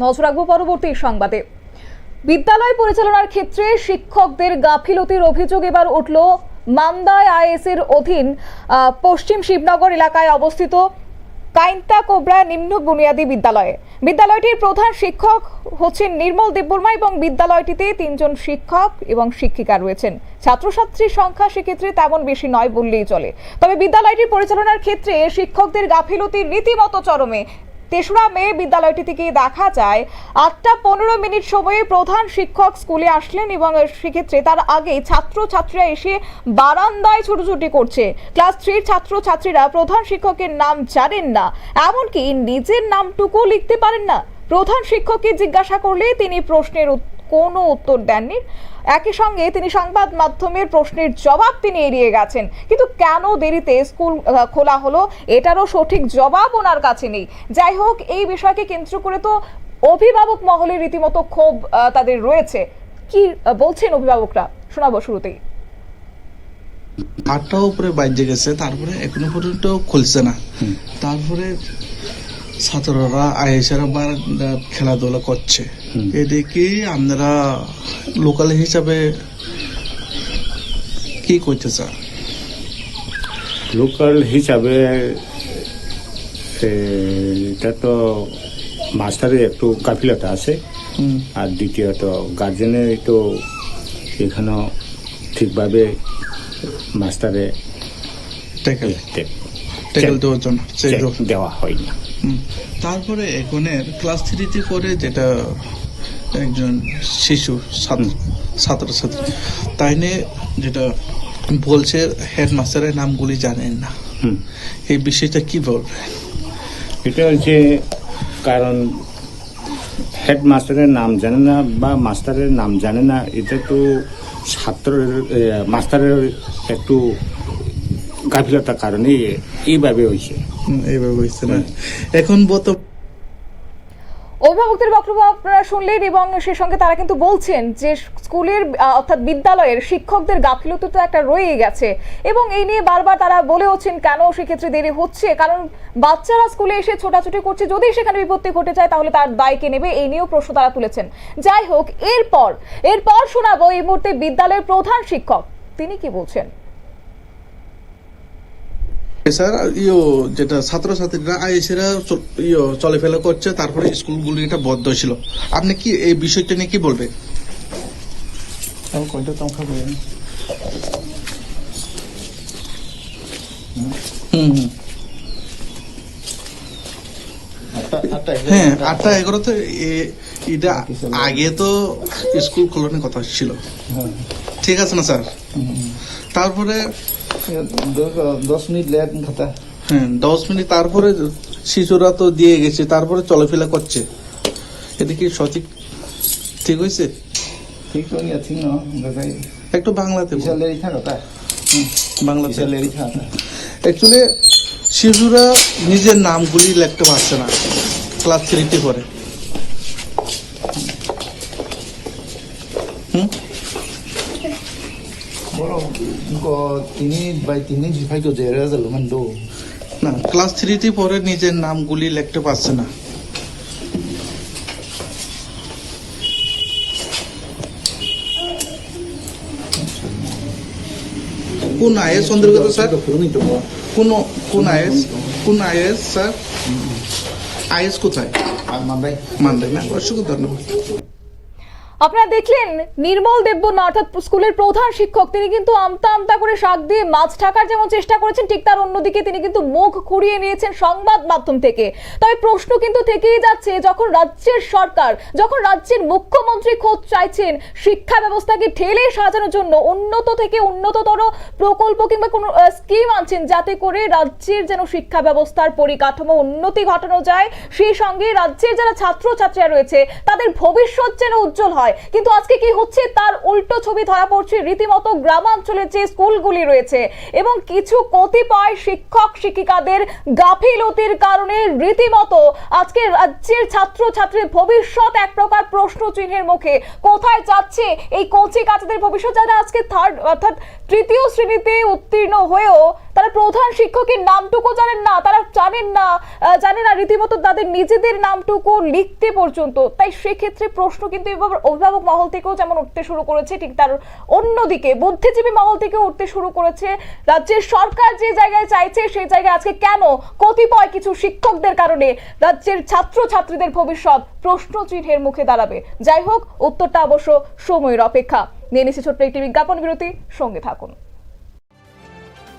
নজর রাখব পরবর্তী সংবাদে। বিদ্যালয় পরিচালনার ক্ষেত্রে শিক্ষকদের গাফিলতির অভিযোগ এবার উঠল মান্দায় আইএস এর অধীন পশ্চিম শিবনগর এলাকায় অবস্থিত কাইন্তা কোবরা নিম্ন বুনিয়াদী বিদ্যালয়ে। বিদ্যালয়টির প্রধান শিক্ষক হচ্ছেন নির্মল দেববর্মা এবং বিদ্যালয়টিতে তিনজন শিক্ষক এবং শিক্ষিকা রয়েছেন। ছাত্রছাত্রীর সংখ্যা সেক্ষেত্রে তেমন বেশি নয় বললেই চলে। তবে বিদ্যালয়টির পরিচালনার ক্ষেত্রে শিক্ষকদের গাফিলতির রীতিমতো চরমে তেসরা মে বিদ্যালয়টি থেকে দেখা যায়, আটটা পনেরো মিনিট সময়ে প্রধান শিক্ষক স্কুলে আসলেন এবং সেক্ষেত্রে তার আগে ছাত্র ছাত্রীরা এসে বারান্দায় ছুটোছুটি করছে। ক্লাস থ্রির ছাত্র ছাত্রীরা প্রধান শিক্ষকের নাম জানেন না, এমনকি নিজের নামটুকু লিখতে পারেন না। প্রধান শিক্ষককে জিজ্ঞাসা করলে তিনি প্রশ্নের উত- কোনো উত্তর দেননি। একই সঙ্গে তিনি সংবাদ মাধ্যমের প্রশ্নের জবাব তিনি এড়িয়ে গেছেন। কিন্তু কেন দেরিতে স্কুল খোলা হলো? এটারও সঠিক জবাব ওনার কাছে নেই। যাই হোক এই বিষয়কে কেন্দ্র করে তো অভিভাবক মহলে রীতিমতো ক্ষোভ তাদের রয়েছে। কি বলছেন অভিভাবকরা? শোনাবো শুরুতেই। আটটা উপরে বাজে গেছে তারপরে এখনও পর্যন্ত খুলছে না। তারপরে ছাত্ররা আবার খেলাধুলা করছে। এদিকে আমরা লোকাল হিসাবে কি করতে চান? লোকাল হিসাবে এটা তো মাস্টারের একটু গাফিলতা আছে। আর দ্বিতীয়ত গার্জেনের তো এখানেও ঠিকভাবে মাস্টারে। দেওয়া হয় না। তারপরে এখনের ক্লাস থ্রিতে পরে যেটা একজন শিশু ছাত্র ছাত্রছাত্রী তাই নিয়ে যেটা বলছে হেডমাস্টারের নামগুলি জানেন না। এই বিষয়টা কি বলবে এটা হচ্ছে কারণ হেডমাস্টারের নাম জানে না বা মাস্টারের নাম জানে না এটা তো ছাত্রের মাস্টারের একটু গাফিলতার কারণে এইভাবে হয়েছে। এখন অভিভাবকদের বক্তব্য আপনারা শুনলেন এবং সে সঙ্গে তারা কিন্তু বলছেন যে স্কুলের অর্থাৎ বিদ্যালয়ের শিক্ষকদের গাফিলতি তো একটা রয়েই গেছে। এবং এই নিয়ে বারবার তারা বলে হচ্ছেন, কেন সেক্ষেত্রে দেরি হচ্ছে? কারণ বাচ্চারা স্কুলে এসে ছোটাছুটি করছে, যদি সেখানে বিপত্তি ঘটে যায় তাহলে তার দায় কে নেবে? এই নিয়েও প্রশ্ন তারা তুলেছেন। যাই হোক, এরপর এরপর শোনাবো এই মুহূর্তে বিদ্যালয়ের প্রধান শিক্ষক। তিনি কি বলছেন? স্যার ইয়ো যেটা ছাত্রছাত্রীরা ইয়ো চলাফেরা করছে তারপরে স্কুলগুলি এটা ছিল। আপনি কি এই বিষয়টা নিয়ে কি বলবেন? হ্যাঁ আটটা এগারোতে এটা আগে তো স্কুল খোলানোর কথা ছিল। ঠিক আছে না স্যার? তারপরে দশ মিনিট লেট খাতা হ্যাঁ দশ মিনিট তারপরে শিশুরা তো দিয়ে গেছে তারপরে চলাফেরা করছে। এটা কি সঠিক? ঠিক হয়েছে? ঠিক তো ঠিক না একটু বাংলাতে বাংলাতে। অ্যাকচুয়ালি শিশুরা নিজের নামগুলি লিখতে পারছে না ক্লাস থ্রিতে পরে হুম? তিনি বাই তিনি না ক্লাস থ্রিতে পরে নিজের নামগুলি লিখতে পারছে না। কোন আইএস অন্তর্গত স্যার? কোন কোন আইএস? কোন আইএস স্যার? আইএস কোথায়? আর মানবাই মানদেন না অসংখ্য ধন্যবাদ। আপনারা দেখলেন, নির্মল দেববর্মা, অর্থাৎ স্কুলের প্রধান শিক্ষক, তিনি কিন্তু আমতা আমতা করে শাক দিয়ে মাছ ঢাকার যেমন চেষ্টা করেছেন, ঠিক তার অন্যদিকে তিনি কিন্তু মুখ খুঁড়িয়ে নিয়েছেন সংবাদ মাধ্যম থেকে। তবে প্রশ্ন কিন্তু থেকেই যাচ্ছে, যখন রাজ্যের সরকার, যখন রাজ্যের মুখ্যমন্ত্রী খোঁজ চাইছেন শিক্ষা ব্যবস্থাকে ঠেলে সাজানোর জন্য, উন্নত থেকে উন্নততর প্রকল্প কিংবা কোনো স্কিম আনছেন, যাতে করে রাজ্যের যেন শিক্ষা ব্যবস্থার পরিকাঠামো উন্নতি ঘটানো যায়, সেই সঙ্গে রাজ্যের যারা ছাত্র ছাত্রীরা রয়েছে, তাদের ভবিষ্যৎ যেন উজ্জ্বল হয়। হয়। কিন্তু আজকে কি হচ্ছে? তার উল্টো ছবি ধরা পড়ছে। রীতিমতো গ্রামাঞ্চলের যে স্কুলগুলি রয়েছে এবং কিছু কতিপয় শিক্ষক শিক্ষিকাদের গাফিলতির কারণে রীতিমতো আজকে রাজ্যের ছাত্র ছাত্রীর ভবিষ্যৎ এক প্রকার প্রশ্ন চিহ্নের মুখে কোথায় যাচ্ছে এই কচি কাচাদের ভবিষ্যৎ যারা আজকে থার্ড অর্থাৎ তৃতীয় শ্রেণীতে উত্তীর্ণ হয়েও তারা প্রধান শিক্ষকের নামটুকু জানেন না, তারা জানেন না জানেন না, রীতিমতো তাদের নিজেদের নামটুকু লিখতে পর্যন্ত। তাই সেক্ষেত্রে প্রশ্ন কিন্তু এবার অভিভাবক মহল থেকেও যেমন উঠতে শুরু করেছে, ঠিক তার অন্যদিকে বুদ্ধিজীবী মহল থেকে উঠতে শুরু করেছে। রাজ্যের সরকার যে জায়গায় চাইছে, সেই জায়গায় আজকে কেন কতিপয় কিছু শিক্ষকদের কারণে রাজ্যের ছাত্র ছাত্রীদের ভবিষ্যৎ প্রশ্ন চিহ্নের মুখে দাঁড়াবে? যাই হোক, উত্তরটা অবশ্য সময়ের অপেক্ষা। নিয়ে নিচ্ছে ছোট্ট একটি বিজ্ঞাপন, বিরতি, সঙ্গে থাকুন।